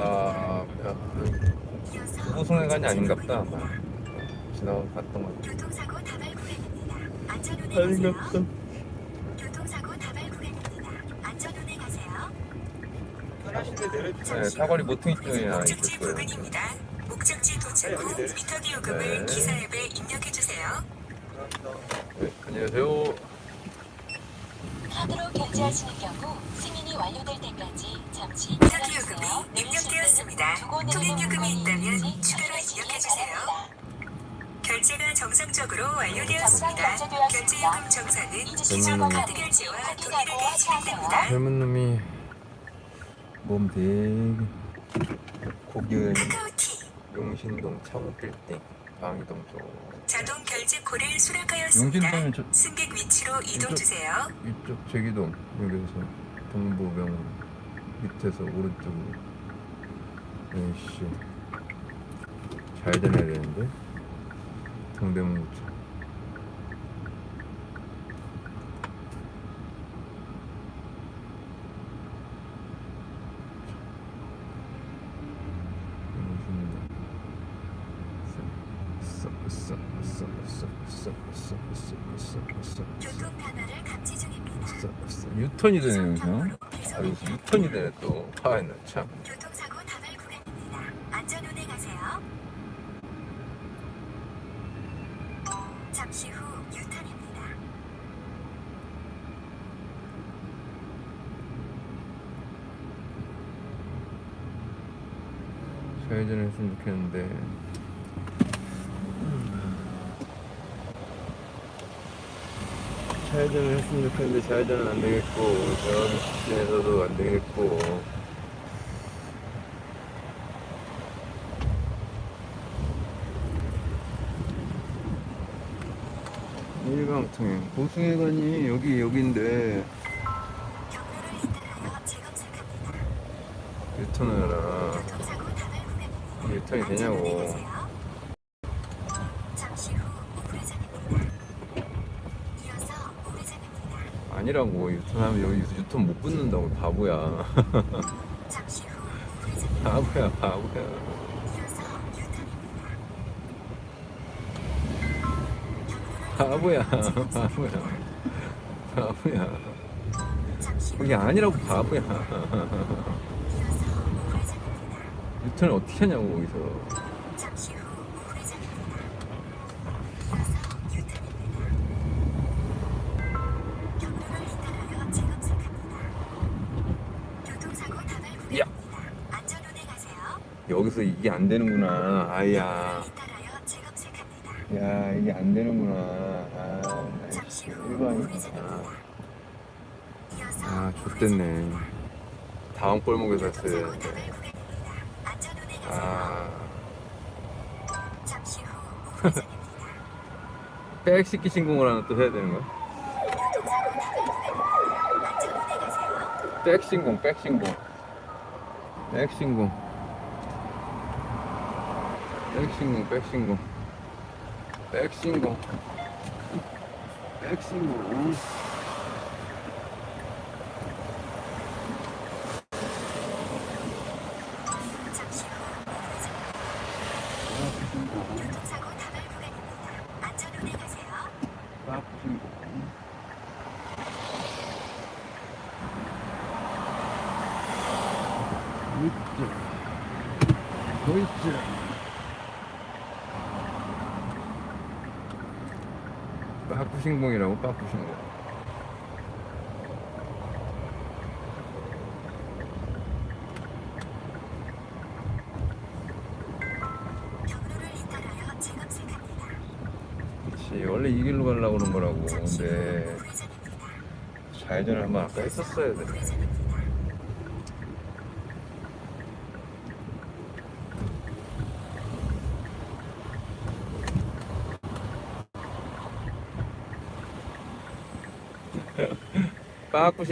아, 아, 부부송회관이 아닌갑다. 아마. 지나가고 갔던 것 같아. 교통사고 다발 구간입니다. 안전 운행 아닌갑다. 가세요. 교통사고 다발 구간입니다. 안전 운행 가세요. 네, 사거리 모퉁이 쪽에 하나 목적지 거예요. 부근입니다. 목적지 도착 후 미터 기 요금을 네. 기사 앱에 입력해 주세요. 네, 안녕하세요. 카드로 결제하시는 경우 승인이 완료될 때까지 잠시. 요금이 입력되었습니다. 통행 요금이 있다면 추가로 입력해 주세요. 결제가 정상적으로 완료되었습니다. 결제 요금 정산은 기존 카드 결제와 동일하게 진행됩니다. 젊은 놈이 몸 되게 고기은 카카오티 용신동 차고 빌딩 방이동 쪽 자동 결제 코를 수락하였습니다. 저- 승객 위치로 이동 이쪽- 주세요. 이쪽 제기동 여기서 동부병원 밑에서 오른쪽으로 에이씨 잘 되내야 되는데 동대문구청 유턴이 되네요, 그냥. 유턴이 되네, 또. 아, 파이널 참. 잠시 후 유턴입니다. 좌회전 했으면 좋겠는데 좌회전을 했으면 좋겠는데 좌회전은 안 되겠고 저기 직진에서도 안 되겠고 일광통행 보수회관이 여기 여기인데 유턴을 하라. 유턴이 되냐고. 아니라고. 유턴하면 여기 유턴 못 붙는다고. 바보야. 바보야 바보야. 바보야. 바보야. 바보야. 그게 아니라고 바보야. 유턴을 어떻게 하냐고 거기서. 여기서 이게 안 되는구나. 아야. 야 이게 안 되는구나. 아, 일반이구나. 아 좋댔네. 다음 골목에서 했어야 되는데. 아. 백시키 신공을 하나 또 해야 되는 거야? 백신공, 백신공, 백신공, 백신공, 백신공. 백싱고 백싱고 Deutsche. 빠꾸신공이라고 빠꾸신공 재검색합니다. 그치 원래 이 길로 가려고 그런 거라고 근데. 좌회전을 한번 아까 했었어야 돼 까꿍